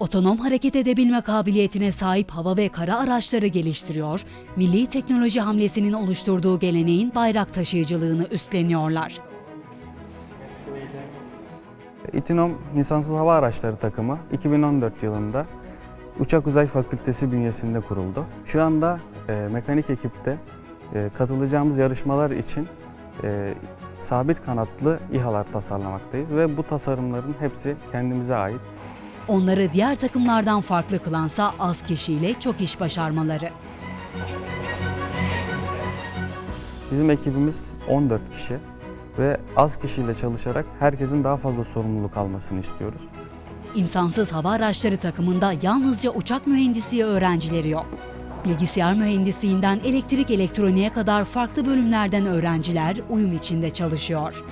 Otonom hareket edebilme kabiliyetine sahip hava ve kara araçları geliştiriyor, milli teknoloji hamlesinin oluşturduğu geleneğin bayrak taşıyıcılığını üstleniyorlar. İtinom İnsansız Hava Araçları takımı 2014 yılında Uçak Uzay Fakültesi bünyesinde kuruldu. Şu anda e, mekanik ekipte e, katılacağımız yarışmalar için e, sabit kanatlı İHA'lar tasarlamaktayız ve bu tasarımların hepsi kendimize ait. Onları diğer takımlardan farklı kılansa az kişiyle çok iş başarmaları. Bizim ekibimiz 14 kişi ve az kişiyle çalışarak herkesin daha fazla sorumluluk almasını istiyoruz. İnsansız hava araçları takımında yalnızca uçak mühendisliği öğrencileri yok. Bilgisayar mühendisliğinden elektrik elektroniğe kadar farklı bölümlerden öğrenciler uyum içinde çalışıyor.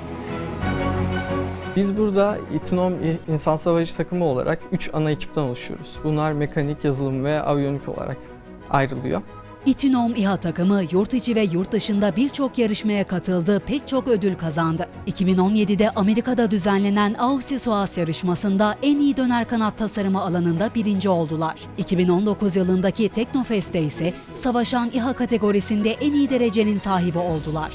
Biz burada İTNOM İnsan Savaşı takımı olarak 3 ana ekipten oluşuyoruz. Bunlar mekanik, yazılım ve aviyonik olarak ayrılıyor. İtinom İHA takımı yurt içi ve yurt dışında birçok yarışmaya katıldı, pek çok ödül kazandı. 2017'de Amerika'da düzenlenen AUSI SOAS yarışmasında en iyi döner kanat tasarımı alanında birinci oldular. 2019 yılındaki Teknofest'te ise savaşan İHA kategorisinde en iyi derecenin sahibi oldular.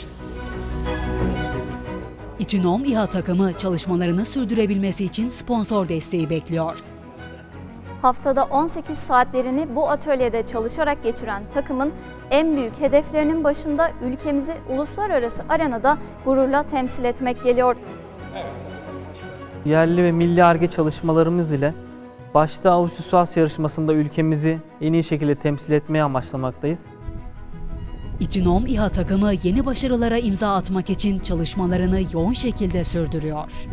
İtinom İHA takımı çalışmalarını sürdürebilmesi için sponsor desteği bekliyor. Haftada 18 saatlerini bu atölyede çalışarak geçiren takımın en büyük hedeflerinin başında ülkemizi uluslararası arenada gururla temsil etmek geliyor. yerli ve milli ARGE çalışmalarımız ile başta Avustralya yarışmasında ülkemizi en iyi şekilde temsil etmeye amaçlamaktayız. İtinom İHA takımı yeni başarılara imza atmak için çalışmalarını yoğun şekilde sürdürüyor.